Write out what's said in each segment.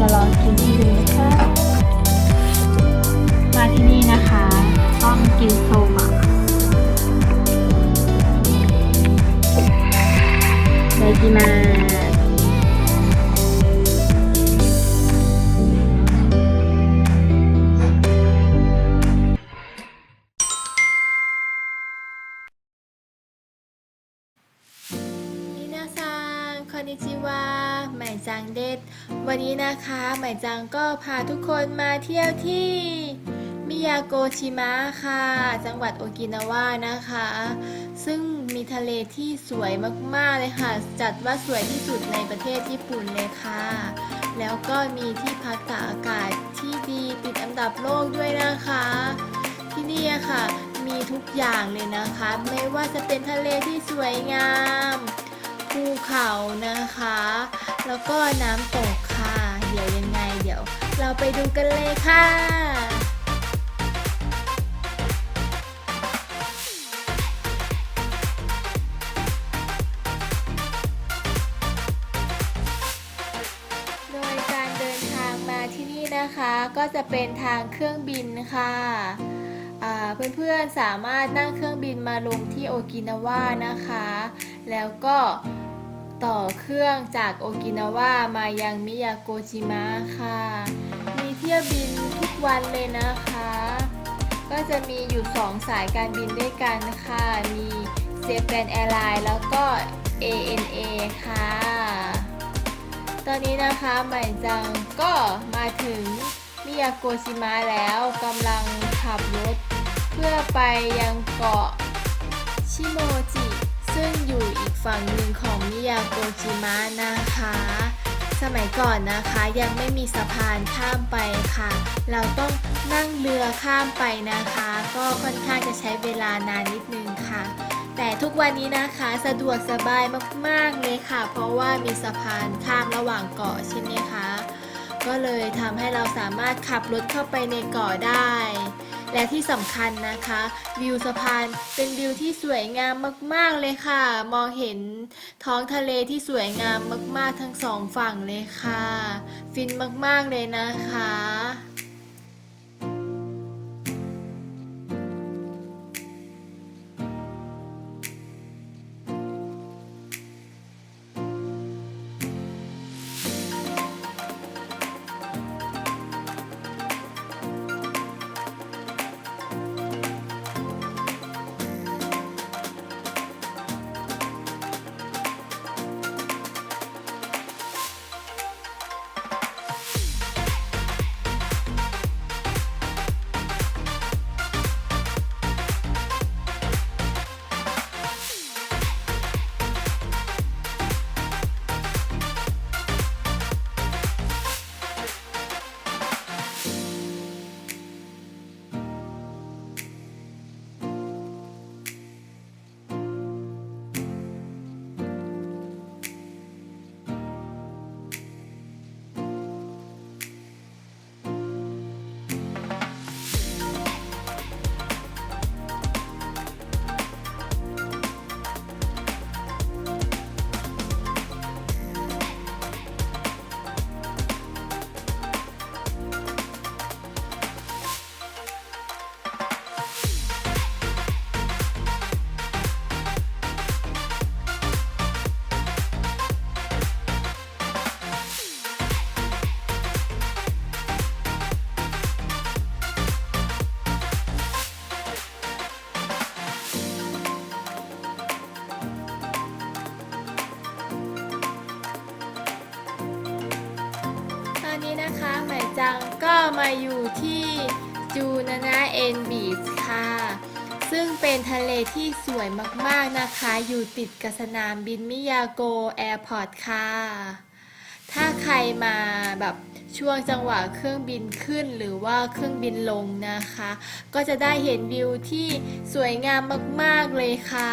จะลองกินให้ดูนะคะ มาที่นี่นะคะ ต้องกินโซบะไดกิมา ใหม่จังเด็ด วันนี้นะคะใหม่จังก็พาทุกคนมาเที่ยวที่มิยาโกชิมะค่ะ จังหวัดโอกินาวานะคะ ซึ่งมีทะเลที่สวยมากๆเลยค่ะ จัดว่าสวยที่สุดในประเทศญี่ปุ่นเลยค่ะ แล้วก็มีที่พักตากอากาศที่ดีติดอันดับโลกด้วยนะคะ ที่นี่ค่ะ มีทุกอย่างเลยนะคะ ไม่ว่าจะเป็นทะเลที่สวยงาม เขานะคะ แล้วก็น้ำตกค่ะ เดี๋ยวยังไงเดี๋ยว เราไปดูกันเลยค่ะโดยการเดินทางมาที่นี่นะคะก็จะเป็นทางเครื่องบินค่ะเพื่อนๆสามารถนั่งเครื่องบินมาลงที่โอกินาวานะคะ แล้วก็ ต่อเครื่องจากโอกินาวามายังมิยาโกจิมะค่ะ มีเที่ยวบินทุกวันเลยนะคะ ก็จะมีอยู่ 2 สายการบินด้วยกันค่ะ มีเซเปนแอร์ไลน์แล้วก็ ANA ค่ะ ตอนนี้นะคะใหม่จังก็มาถึงมิยาโกชิมะแล้วกำลังขับรถ เพื่อไปยังเกาะชิโมจิ ซึ่งอยู่อีกฝั่งหนึ่งของมิยาโกชิมะนะคะ สมัยก่อนนะคะยังไม่มีสะพานข้ามไปค่ะ เราต้องนั่งเรือข้ามไปนะคะ ก็ค่อนข้างจะใช้เวลานานนิดนึงค่ะ แต่ทุกวันนี้นะคะสะดวกสบายมากๆเลยค่ะ เพราะว่ามีสะพานข้ามระหว่างเกาะใช่ไหมคะ ก็เลยทำให้เราสามารถขับรถเข้าไปในเกาะได้ และที่สำคัญนะคะ วิวสะพานเป็นวิวที่สวยงามมาก ๆเลยค่ะ มองเห็นท้องทะเลที่สวยงามมาก ๆ ทั้งสองฝั่งเลยค่ะ ฟินมาก ๆ เลยนะคะ นะคะหมายจังก็มาอยู่ที่จูนานาเอ็นบีชค่ะ ซึ่งเป็นทะเลที่สวยมากๆนะคะ อยู่ติดกับสนามบินมิยาโกแอร์พอร์ตค่ะ ถ้าใครมาแบบช่วงจังหวะเครื่องบินขึ้นหรือว่าเครื่องบินลงนะคะ ก็จะได้เห็นวิวที่สวยงามมากๆเลยค่ะ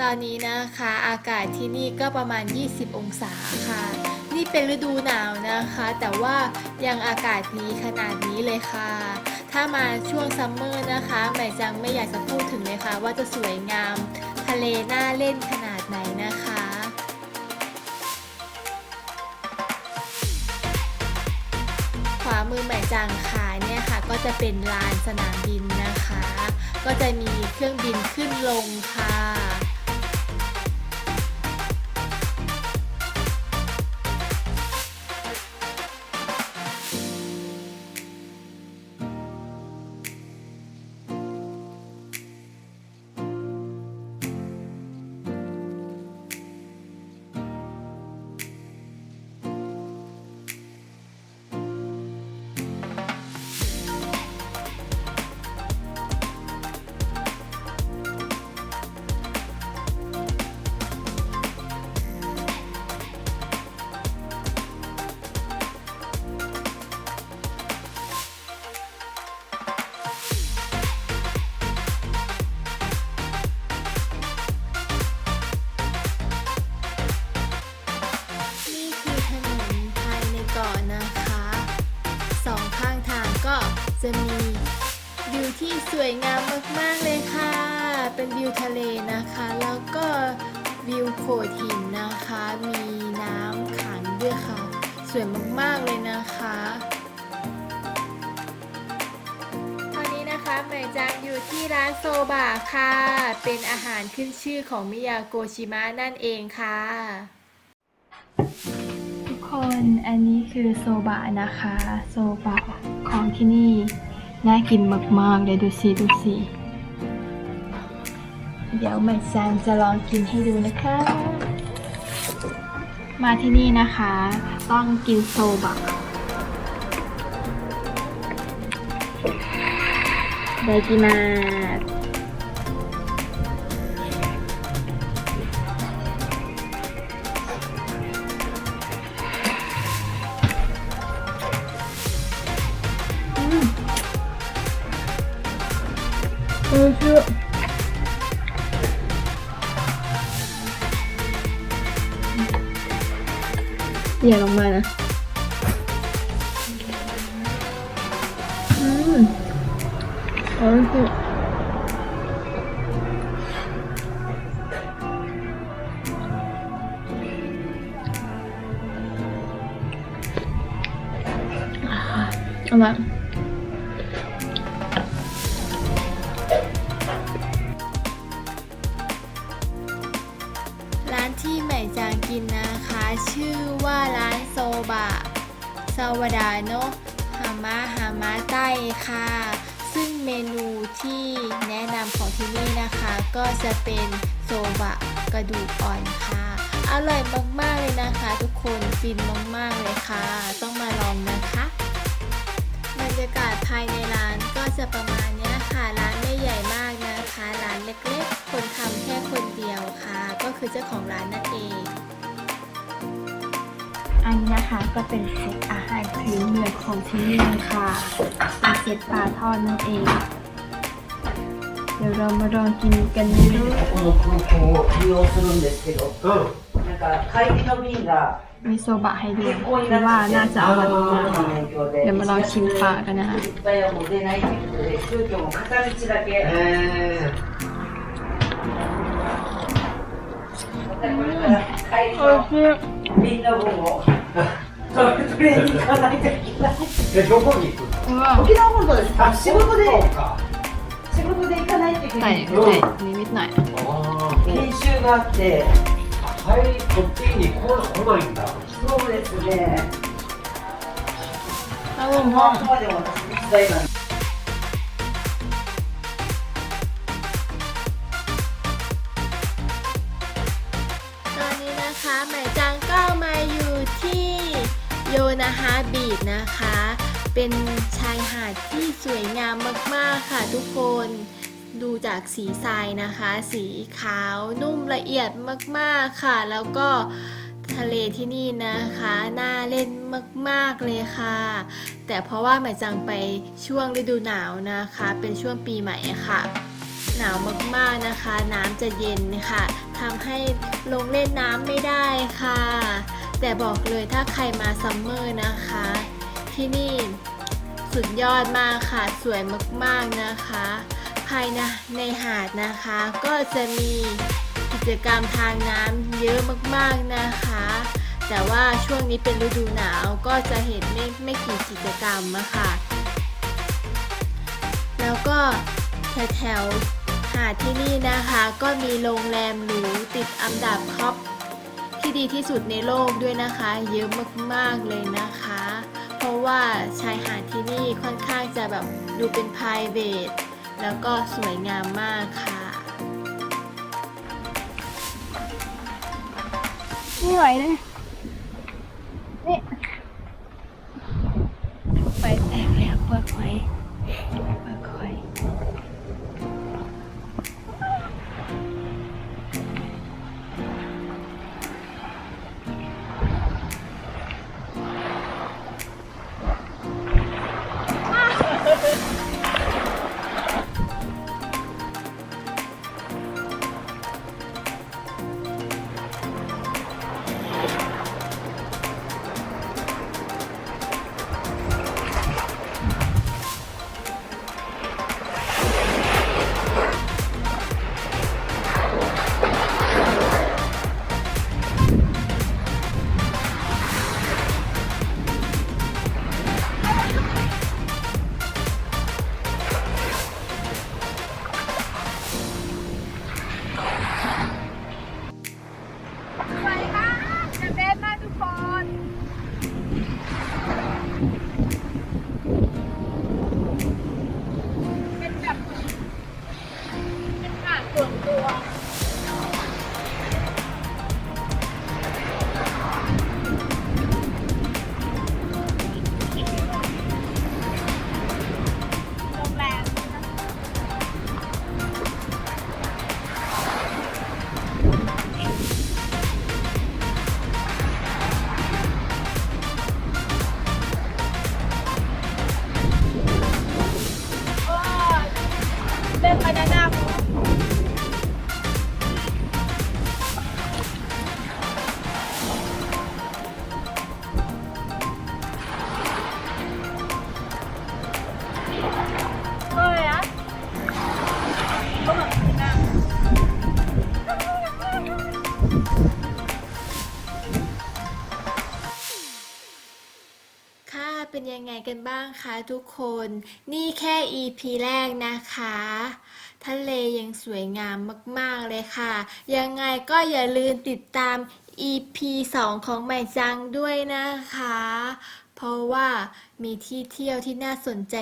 ตอนนี้นะคะอากาศที่นี่ก็ประมาณ 20 องศาค่ะ นี่เป็นฤดูหนาวนะคะ แต่ว่ายังอากาศดีขนาดนี้เลยค่ะ ถ้ามาช่วงซัมเมอร์นะคะใหม่จังไม่อยากจะพูดถึงเลยค่ะ ว่าจะสวยงามทะเลน่าเล่นขนาดไหนนะคะขวามือใหม่จางขายเนี่ยค่ะ ก็จะเป็นลานสนามบินนะคะ ก็จะมีเครื่องบินขึ้นลงค่ะ จะมีวิวที่สวยงามมากๆเลยค่ะ เป็นวิวทะเลนะคะ แล้วก็วิวโขดหินนะคะ มีน้ำขังด้วยค่ะ สวยมากๆเลยนะคะตอนนี้นะคะแม่จังอยู่ที่ร้านโซบะค่ะ เป็นอาหารขึ้นชื่อของมิยาโกชิมะนั่นเองค่ะ นอันนี้คือโซบะนะคะ โซบะของที่นี่ น่ากินมากๆเลยดูสิดูสิ เดี๋ยวใหม่แซมจะลองกินให้ดูนะคะ มาที่นี่นะคะ ต้องกินโซบะ ไดกินมา อย่าลงมานะ อืมโอ้ยเอาละ ค่ะ ซึ่งเมนูที่แนะนำของที่นี่นะคะ ก็จะเป็นโซบะกระดูกอ่อนค่ะ อร่อยมากๆเลยนะคะ ทุกคนฟินมากๆเลยค่ะ ต้องมาลองนะคะบรรยากาศภายในร้านก็จะประมาณนี้ค่ะร้านไม่ใหญ่มากนะคะ ร้านเล็กๆ คนทำแค่คนเดียวค่ะ ก็คือเจ้าของร้านนั่นเองอันนี้นะคะก็เป็นเซตอาหารพื้นเมืองของที่นี่ค่ะ เป็นเซตปลาทอดนั่นเอง เดี๋ยวเรามาลองกินกันดู この空港を利用するんですけど、なんか帰りの便が มีโซบะให้ด้วย 欠航に คือว่า な น่า ってきて、 จะอร่อย コロ มาก ナの影響で、 เดี๋ยวมาลองชิมปลากันนะคะ いっぱいはもう出ないということで、急遽もう片道だけ、えまたこれから帰りの便の分を 行かないといけない。どこに行く。沖縄本島です。あ仕事でか。仕事で行かないといけない。はい、あ研修があって、はいこっちに来来ないんだ。そうですね。あ will あここまで私手伝なんで。 บีดนะคะ เป็นชายหาดที่สวยงามมากๆค่ะทุกคนดูจากสีทรายนะคะ สีขาวนุ่มละเอียดมากๆค่ะ แล้วก็ทะเลที่นี่นะคะน่าเล่นมากๆเลยค่ะ แต่เพราะว่าหมายจังไปช่วงฤดูหนาวนะคะ เป็นช่วงปีใหม่ค่ะ หนาวมากๆนะคะ น้ำจะเย็นค่ะทำให้ลงเล่นน้ำไม่ได้ค่ะ แต่บอกเลยถ้าใครมาซัมเมอร์นะคะ ที่นี่สุดยอดมากค่ะ สวยมากๆนะคะ ภายในในหาดนะคะ ก็จะมีกิจกรรมทางน้ำเยอะมากๆนะคะ แต่ว่าช่วงนี้เป็นฤดูหนาวก็จะเห็นไม่ไม่กี่กิจกรรมอะค่ะ แล้วก็แถวๆหาดที่นี่นะคะ ก็มีโรงแรมหรูติดอันดับท็อป ดีที่สุดในโลกด้วยนะคะ เยอะมากๆเลยนะคะ เพราะว่าชายหาดที่นี่ค่อนข้างจะแบบดูเป็น p r i v a t แล้วก็สวยงามมากค่ะ นี่ไหวเลยนี่ เป็นยังไงกันบ้างคะทุกคน นี่แค่ EP แรกนะคะ ทะเลยังสวยงามมากๆเลยค่ะ ยังไงก็อย่าลืมติดตาม EP 2 ของใหม่จังด้วยนะคะ เพราะว่ามีที่เที่ยวที่น่าสนใจ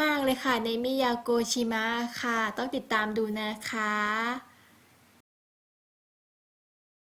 มาก ๆ เลยค่ะ ในมิยาโกชิมะค่ะ ต้องติดตามดูนะคะ